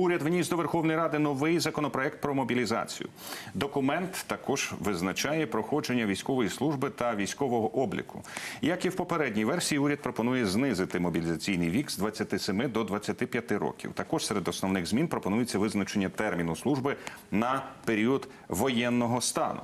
Уряд вніс до Верховної Ради новий законопроект про мобілізацію. Документ також визначає проходження військової служби та військового обліку. Як і в попередній версії, уряд пропонує знизити мобілізаційний вік з 27 до 25 років. Також серед основних змін пропонується визначення терміну служби на період воєнного стану.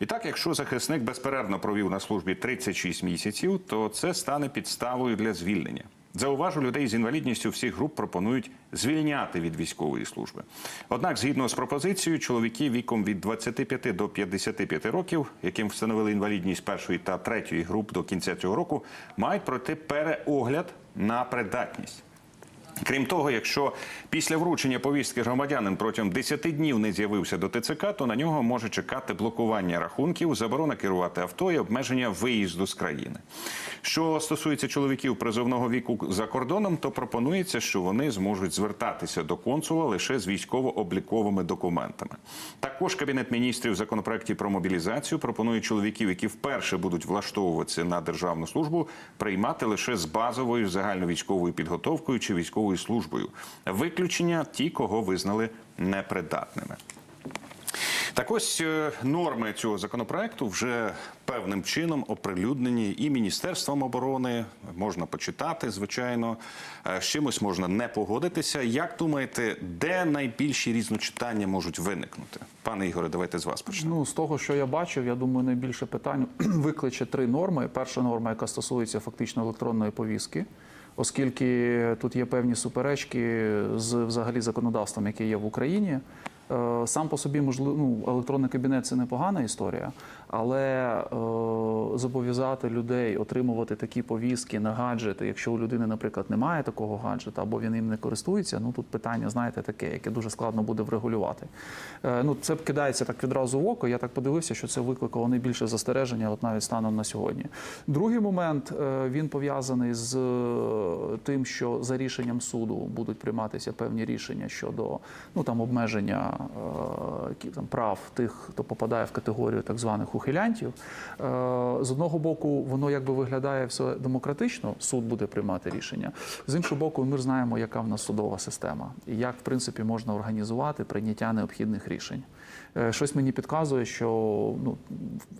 І так, якщо захисник безперервно провів на службі 36 місяців, то це стане підставою для звільнення. Зауважу, людей з інвалідністю всіх груп пропонують звільняти від військової служби. Однак, згідно з пропозицією, чоловіки віком від 25 до 55 років, яким встановили інвалідність першої та третьої груп до кінця цього року, мають пройти переогляд на придатність. Крім того, якщо після вручення повістки громадянин протягом 10 днів не з'явився до ТЦК, то на нього може чекати блокування рахунків, заборона керувати авто і обмеження виїзду з країни. Що стосується чоловіків призовного віку за кордоном, то пропонується, що вони зможуть звертатися до консула лише з військово-обліковими документами. Також кабінет міністрів в законопроекті про мобілізацію пропонує чоловіків, які вперше будуть влаштовуватися на державну службу, приймати лише з базовою загальновійськовою підготовкою чи військовою службою. Виключення ті, кого визнали непридатними. Так ось е, норми цього законопроекту вже певним чином оприлюднені і Міністерством оборони. Можна почитати, звичайно. Е, З чимось можна не погодитися. Як думаєте, де найбільші різночитання можуть виникнути? Пане Ігоре, давайте з вас почнемо. Ну, з того, що я бачив, я думаю, найбільше питань викличе три норми. Перша норма, яка стосується фактично електронної повістки, оскільки тут є певні суперечки з взагалі законодавством, яке є в Україні. Е, Сам по собі можливо, ну, електронний кабінет це непогана історія, але е, зобов'язати людей отримувати такі повістки на гаджети, якщо у людини, наприклад, немає такого гаджета або він їм не користується, ну тут питання, знаєте, таке, яке дуже складно буде врегулювати. Е, ну, це кидається так відразу в око. Я так подивився, що це викликало найбільше застереження, от навіть станом на сьогодні. Другий момент він пов'язаний з тим, що за рішенням суду будуть прийматися певні рішення щодо ну там обмеження там прав тих, хто попадає в категорію так званих ухилянтів. Е, З одного боку, воно якби виглядає все демократично, суд буде приймати рішення. З іншого боку, ми знаємо, яка в нас судова система і як в принципі можна організувати прийняття необхідних рішень. Е, Щось мені підказує, що ну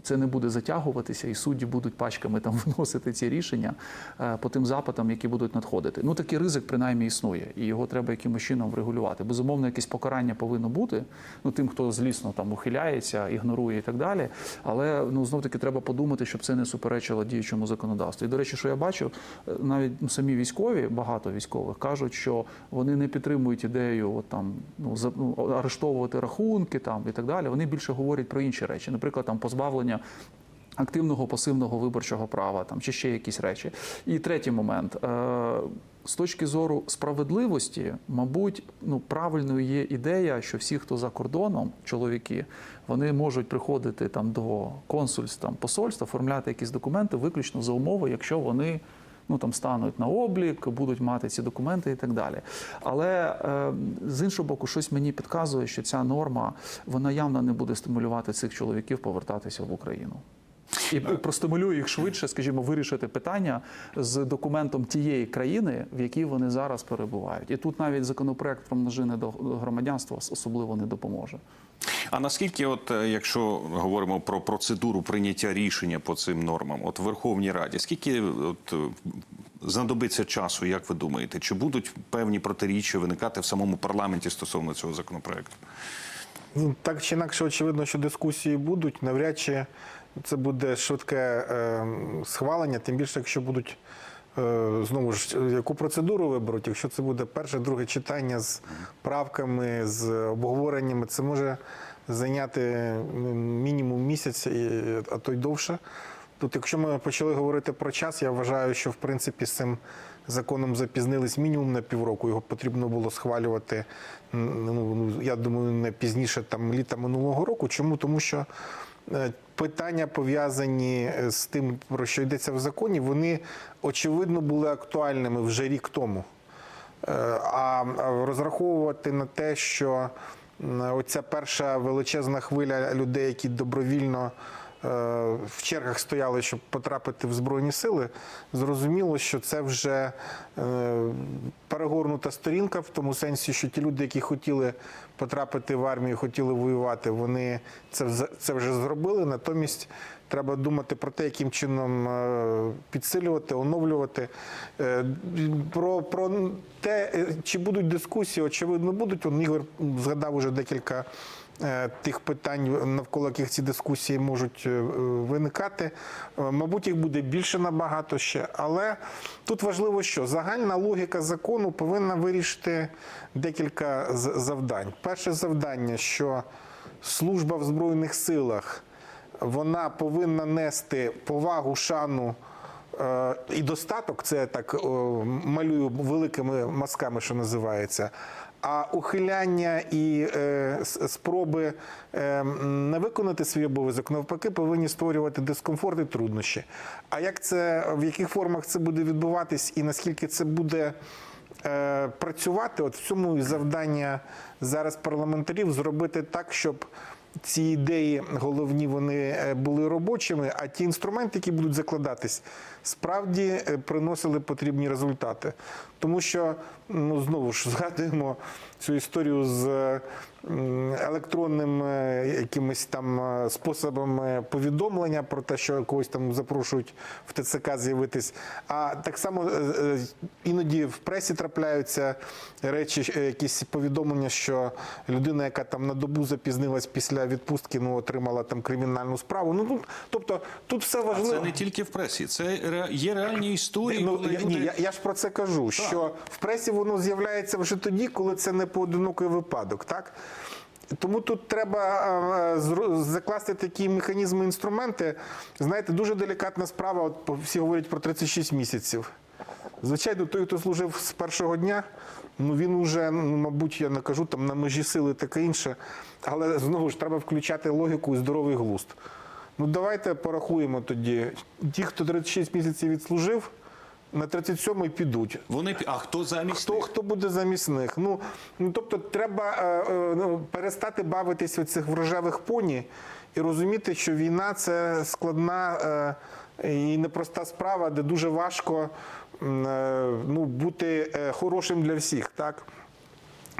це не буде затягуватися, і судді будуть пачками там виносити ці рішення е, по тим запитам, які будуть надходити. Ну такий ризик принаймні існує, і його треба якимось чином врегулювати. Безумовно, якесь покарання повинно бути. Ну тим, хто злісно там ухиляється, ігнорує і так далі. Але ну знов таки треба подумати, щоб це не суперечило діючому законодавству. І до речі, що я бачу, е, навіть самі військові, багато військових кажуть, що вони не підтримують ідею от, там ну, за- ну, арештовувати рахунки там і так далі. Вони більше говорять про інші речі, наприклад, там позбавлення. Активного пасивного виборчого права там чи ще якісь речі. І третій момент. Е, з точки зору справедливості, мабуть, ну правильною є ідея, що всі, хто за кордоном, чоловіки, вони можуть приходити там до консульств, там посольств, оформляти якісь документи виключно за умови, якщо вони ну там стануть на облік, будуть мати ці документи і так далі. Але е, з іншого боку, щось мені підказує, що ця норма вона явно не буде стимулювати цих чоловіків повертатися в Україну. І простимулює їх швидше, скажімо, вирішити питання з документом тієї країни, в якій вони зараз перебувають. І тут навіть законопроект про множини до громадянства особливо не допоможе. А наскільки, от е, якщо говоримо про процедуру прийняття рішення по цим нормам, от в Верховній Раді, скільки от, е, знадобиться часу, як ви думаєте, чи будуть певні протиріччя виникати в самому парламенті стосовно цього законопроекту? Ну, так чи інакше, очевидно, що дискусії будуть. Навряд чи це буде швидке е, схвалення, тим більше, якщо будуть е, знову ж яку процедуру виберуть. Якщо це буде перше, друге читання з правками, з обговореннями, це може зайняти мінімум місяць, а то й довше. Тут, якщо ми почали говорити про час, я вважаю, що в принципі з цим законом запізнились мінімум на півроку. Його потрібно було схвалювати. Ну я думаю, не пізніше там літа минулого року. Чому? Тому що питання пов'язані е, з тим, про що йдеться в законі, вони очевидно були актуальними вже рік тому. Е, А розраховувати на те, що оця перша величезна хвиля людей, які добровільно в чергах стояли, щоб потрапити в Збройні сили, зрозуміло, що це вже е, перегорнута сторінка в тому сенсі, що ті люди, які хотіли потрапити в армію, хотіли воювати, вони це вже зробили. Натомість треба думати про те, яким чином е, підсилювати, оновлювати. Е, Про, про те, е, чи будуть дискусії, очевидно, будуть. Он Ігор згадав уже декілька тих питань, навколо яких ці дискусії можуть виникати. Мабуть, їх буде більше набагато ще. Але тут важливо, що загальна логіка закону повинна вирішити декілька завдань. Перше завдання, що служба в Збройних силах вона повинна нести повагу, шану е, і достаток. Це так малюю великими мазками, що називається. А ухиляння і е, спроби е, не виконати свій обов'язок навпаки повинні створювати дискомфорт і труднощі. А як це в яких формах це буде відбуватись, і наскільки це буде працювати, от в цьому і завдання зараз парламентарів зробити так, щоб ці ідеї головні вони е, були робочими, а ті інструменти, які будуть закладатись, справді е, приносили потрібні результати. Тому що ну знову ж згадуємо цю історію з е, м, електронним е, якимось там е, способом е, повідомлення про те, що когось там запрошують в ТЦК з'явитись. А так само іноді в пресі трапляються речі, якісь повідомлення, що людина, яка там на добу запізнилась після відпустки, ну отримала там кримінальну справу. Ну тобто тут все А важливо. це не тільки в пресі, це ре- є реальні історії. Ну, коли я, люди... ні, я, я ж про це кажу, що в пресі воно з'являється вже тоді, коли це не поодинокий випадок, так? Тому тут треба е, закласти такі механізми, інструменти. Знаєте, дуже делікатна справа. От всі говорять про 36 місяців. Звичайно, той, хто служив з першого дня, ну він уже, ну, мабуть, я не кажу там на межі сили таке інше. Але знову ж треба включати логіку і здоровий глузд. Ну давайте порахуємо тоді. Ті, хто 36 місяців відслужив, на 37-й підуть. Вони а хто замість Хто, них? хто буде замість них? Ну, ну тобто, треба е, е, ну, перестати бавитись у цих врожевих поні і розуміти, що війна це складна е, і непроста справа, де дуже важко е, ну, бути е, хорошим для всіх. Так?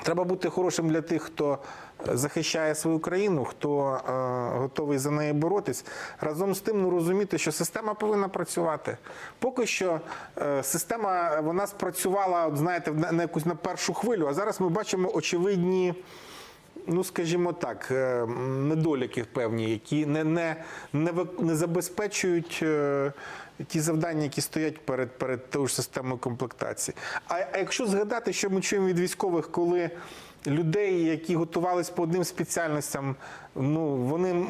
Треба бути хорошим для тих, хто захищає свою країну, хто е, готовий за неї боротись. Разом з тим, ну розуміти, що система повинна працювати. Поки що е, система вона спрацювала, от, знаєте, на, на якусь на першу хвилю, а зараз ми бачимо очевидні. Ну, скажімо так, е, недоліки певні, які не, не, не, не забезпечують е, ті завдання, які стоять перед, перед тою ж системою комплектації. А, а якщо згадати, що ми чуємо від військових, коли людей, які готувались по одним спеціальностям, ну вони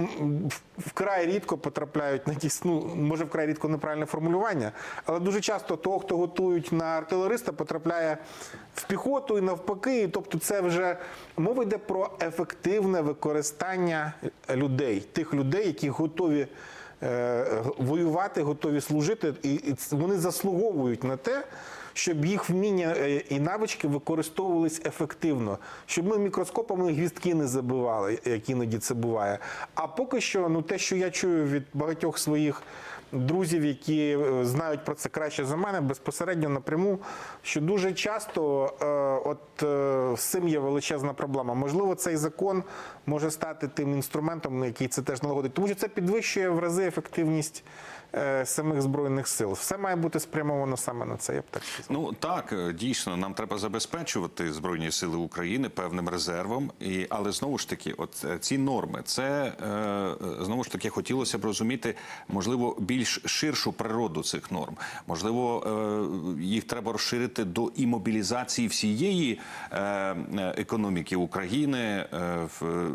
вкрай рідко потрапляють на якісь, ну може вкрай рідко неправильне формулювання, але дуже часто того, хто готують на артилериста, потрапляє в піхоту і навпаки. Тобто, це вже мова йде про ефективне використання людей, тих людей, які готові. е, Воювати, готові служити, і вони заслуговують на те, щоб їх вміння е, і навички використовувались ефективно, щоб ми мікроскопами гвіздки не забивали, як іноді це буває. А поки що, ну те, що я чую від багатьох своїх друзів, які е, знають про це краще за мене, безпосередньо напряму, що дуже часто е, от е, з цим є величезна проблема. Можливо, цей закон може стати тим інструментом, який це теж налагодить, тому що це підвищує в рази ефективність самих збройних сил. Все має бути спрямовано саме на це. Я б так сказав. Ну так, е, дійсно, нам треба забезпечувати збройні сили України певним резервом. І але знову ж таки, от е, ці норми, це е, е, знову ж таки хотілося б розуміти, можливо, більш ширшу природу цих норм. Можливо, е, їх треба розширити до і мобілізації всієї е, е, економіки України е,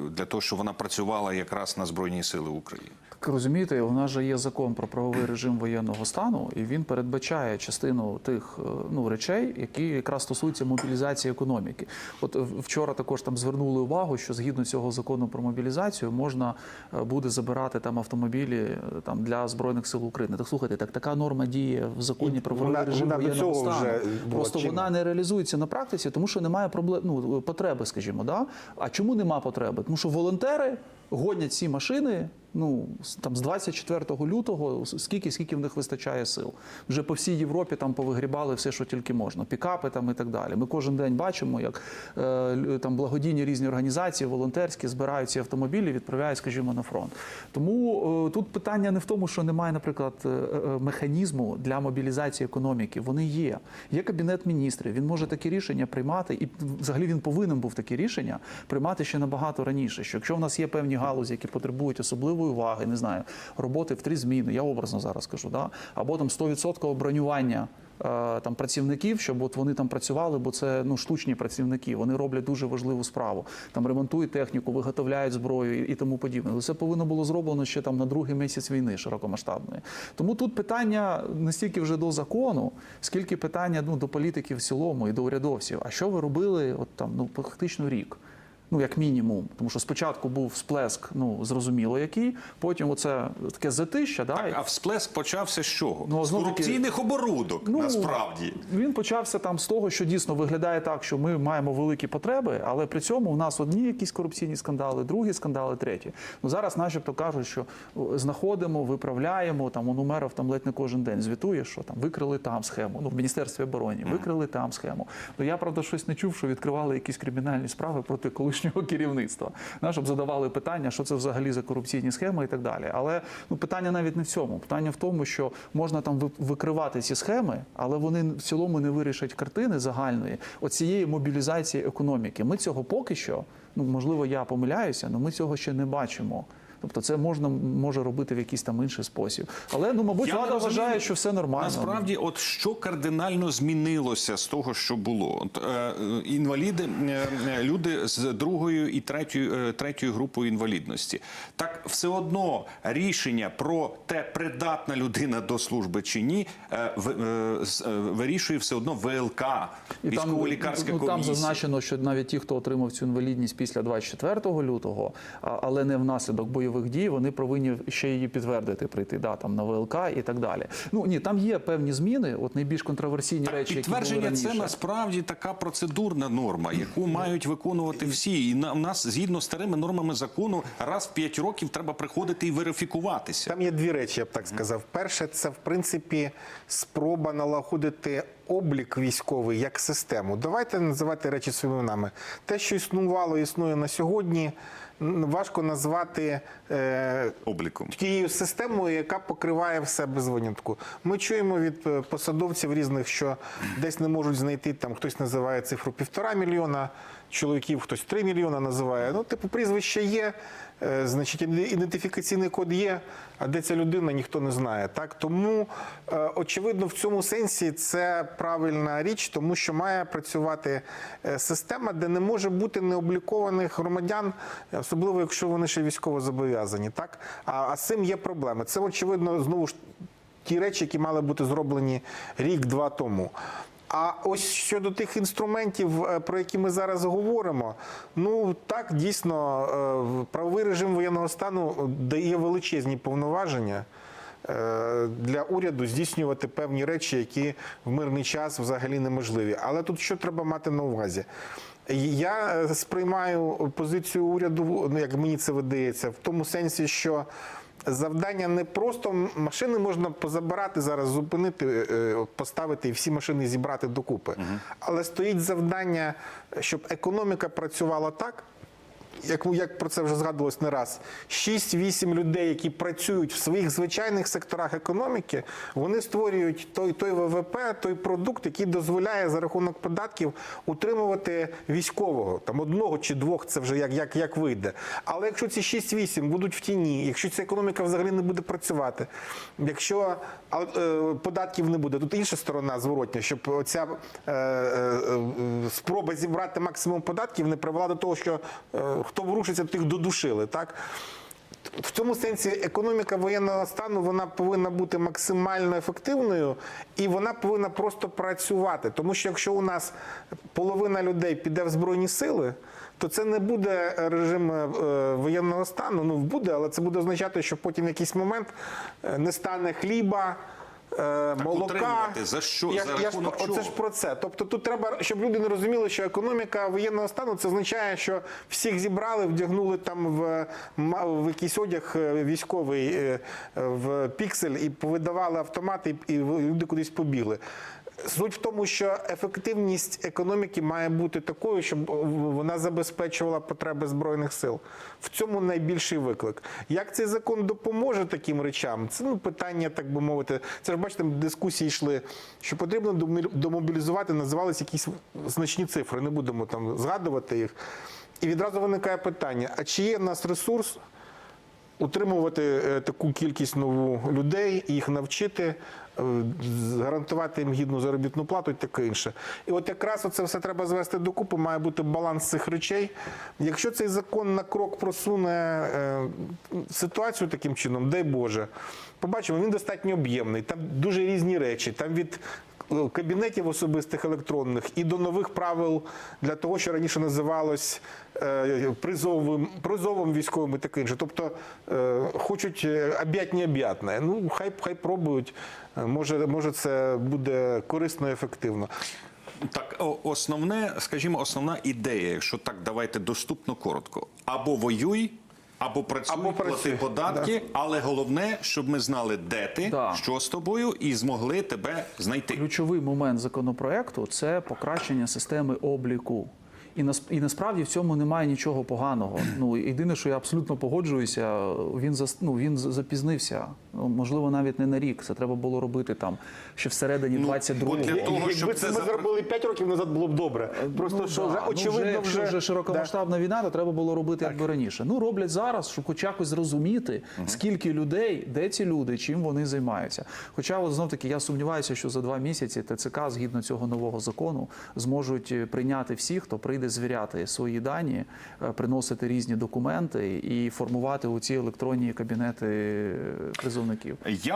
для того, щоб вона працювала якраз на збройні сили України. Розумієте, у нас же є закон про правовий режим воєнного стану, і він передбачає частину тих е, ну речей, які якраз стосуються мобілізації економіки. От е, вчора також там звернули увагу, що згідно цього закону про мобілізацію можна е, буде забирати там автомобілі там для збройних сил України. Так слухайте, так така норма діє в законі про правовий Вона- режим вона воєнного стану. вже Просто чинна. вона не реалізується на практиці, тому що немає проблем ну, потреби, скажімо. Да? А чому нема потреби? Тому що волонтери гонять ці машини. Ну там з 24 лютого, скільки скільки в них вистачає сил. Вже по всій Європі там повигрібали все, що тільки можна, пікапи там і так далі. Ми кожен день бачимо, як е, там благодійні різні організації, волонтерські збирають ці автомобілі, відправляють, скажімо, на фронт. Тому е, тут питання не в тому, що немає, наприклад, е, е, механізму для мобілізації економіки. Вони є. Є кабінет міністрів. Він може такі рішення приймати, і взагалі він повинен був такі рішення приймати ще набагато раніше. Що якщо в нас є певні галузі, які потребують особливої уваги, не знаю, роботи в три зміни, я образно зараз кажу, да? або там 100% бронювання. е, Там працівників, щоб от вони там працювали, бо це ну штучні працівники. Вони роблять дуже важливу справу. Там ремонтують техніку, виготовляють зброю і тому подібне. Але це повинно було зроблено ще там на другий місяць війни широкомасштабної. Тому тут питання не стільки вже до закону, скільки питання ну до політиків в цілому і до урядовців. А що ви робили? От там ну фактично рік. Ну, як мінімум, тому що спочатку був сплеск, ну зрозуміло який, потім оце таке затища, да, А всплеск почався з чого? Ну, з корупційних оборудок, Ну, насправді. Він почався там з того, що дійсно виглядає так, що ми маємо великі потреби, але при цьому у нас одні якісь корупційні скандали, другі скандали, треті. Ну зараз, начебто, кажуть, що знаходимо, виправляємо. Там он Умеров там ледь не кожен день звітує, що там викрили там схему. Ну в міністерстві оборони викрили там схему. Ну я правда щось не чув, що відкривали якісь кримінальні справи проти колишнього керівництва. На, щоб задавали питання, що це взагалі за корупційні схеми і так далі. Але ну питання навіть не в цьому. Питання в тому, що можна там ви- викривати ці схеми, але вони в цілому не вирішать картини загальної оцієї мобілізації економіки. Ми цього поки що, ну можливо, я помиляюся, але ми цього ще не бачимо. Тобто це можна може робити в якийсь там інший спосіб. Але ну, мабуть, Я влада вважає, що все нормально. Насправді, от що кардинально змінилося з того, що було? От, е, інваліди, е, е, люди з другою і третьою, е, третьою групою інвалідності. Так все одно рішення про те, придатна людина до служби чи ні, е, в- е, е, вирішує все одно ВЛК, військово-лікарська ну, там зазначено, що навіть ті, хто отримав цю інвалідність після 24 лютого, але не внаслідок бойових дій, вони повинні ще її підтвердити, прийти да, там, на ВЛК і так далі. Ну ні, там є певні зміни. От найбільш контроверсійні Так, речі, які були це насправді така процедурна норма, яку мають виконувати всі. І на в нас згідно з старими нормами закону раз в 5 років треба приходити і верифікуватися. Там є дві речі, я б так сказав. Перше, це в принципі спроба налагодити облік військовий як систему. Давайте називати речі своїми іменами. Те, що існувало, існує на сьогодні. Важко назвати е, Обліком. тією системою, яка покриває все без винятку. Ми чуємо від е, посадовців різних, що десь не можуть знайти там хтось називає цифру півтора мільйона чоловіків, хтось три мільйона називає. Ну, типу, прізвище є, е, значить, ідентифікаційний код є, а де ця людина, ніхто не знає. Так тому е, очевидно, в цьому сенсі це правильна річ, тому що має працювати е, система, де не може бути необлікованих громадян, особливо якщо вони ще військово зобов'язані. Так а, а з цим є проблеми. Це очевидно знову ж ті речі, які мали бути зроблені рік-два тому. А ось щодо тих інструментів, е, про які ми зараз говоримо, ну так дійсно е, правовий режим воєнного стану дає величезні повноваження е, для уряду здійснювати певні речі, які в мирний час взагалі неможливі. Але тут що треба мати на увазі? Я е, сприймаю позицію уряду, ну як мені це видається, в тому сенсі, що завдання не просто машини можна позабирати зараз, зупинити, е, поставити і всі машини зібрати докупи. Але стоїть завдання, щоб економіка працювала так. Як, як про це вже згадувалось не раз, 6-8 людей, які працюють в своїх звичайних секторах економіки, вони створюють той, той ВВП, той продукт, який дозволяє за рахунок податків утримувати військового. Там одного чи двох це вже як, як, як вийде. Але якщо ці 6-8 будуть в тіні, якщо ця економіка взагалі не буде працювати, якщо е, податків не буде, тут інша сторона зворотня, щоб оця е, е, е, спроба зібрати максимум податків не привела до того, що е, хто ворушиться, тих додушили. Так? В цьому сенсі економіка воєнного стану вона повинна бути максимально ефективною і вона повинна просто працювати. Тому що якщо у нас половина людей піде в збройні сили, то це не буде режим е, воєнного стану. Ну буде, але це буде означати, що потім в якийсь момент е, не стане хліба. Е, молока. за що? За я рахунок про- оце ж про це. Тобто тут треба, щоб люди не розуміли, що економіка воєнного стану це означає, що всіх зібрали, вдягнули там в, в якийсь одяг е, військовий е, в піксель і повидавали автомати, і люди кудись побігли. Суть в тому, що ефективність економіки має бути такою, щоб вона забезпечувала потреби збройних сил. В цьому найбільший виклик. Як цей закон допоможе таким речам? Це ну питання, так би мовити. Це ж бачите, дискусії йшли, що потрібно домобілізувати, називалися якісь значні цифри. Не будемо там згадувати їх. І відразу виникає питання: а чи є в нас ресурс? утримувати е, таку кількість нову людей, їх навчити, е, гарантувати їм гідну заробітну плату і таке інше. І от якраз це все треба звести докупи, має бути баланс цих речей. Якщо цей закон на крок просуне е, ситуацію таким чином, дай Боже, побачимо, він достатньо об'ємний. Там дуже різні речі. Там від е, кабінетів особистих електронних і до нових правил для того, що раніше називалось е, призовим, військовим і таке інше. Тобто е, хочуть е, об'ять не об'ятне. Ну, хай, хай пробують. Е, Може, може, це буде корисно і ефективно. Так, основне, скажімо, основна ідея, якщо так давайте доступно коротко. Або воюй, або працюй, Або плати працюй, податки, але головне, щоб ми знали, де ти, Да. що з тобою, і змогли тебе знайти. Ключовий момент законопроекту це покращення системи обліку. І нас і насправді в цьому немає нічого поганого. Ну єдине, що я абсолютно погоджуюся, він за, ну, він запізнився. Ну, можливо, навіть не на рік. Це треба було робити там ще всередині 22-го. от для того, Якби щоб це ми запра- зробили 5 років назад, було б добре. Просто Ну, що да. вже Ну, очевидно якщо вже, вже широкомасштабна війна, то треба було робити якби раніше. Ну роблять зараз, щоб хоч якось зрозуміти, скільки людей, де ці люди, чим вони займаються. Хоча, от знов таки, я сумніваюся, що за два місяці ТЦК, згідно цього нового закону, зможуть е, прийняти всіх, хто прийде звіряти свої дані, е, приносити різні документи і формувати у ці електронні кабінети е, призовників. Я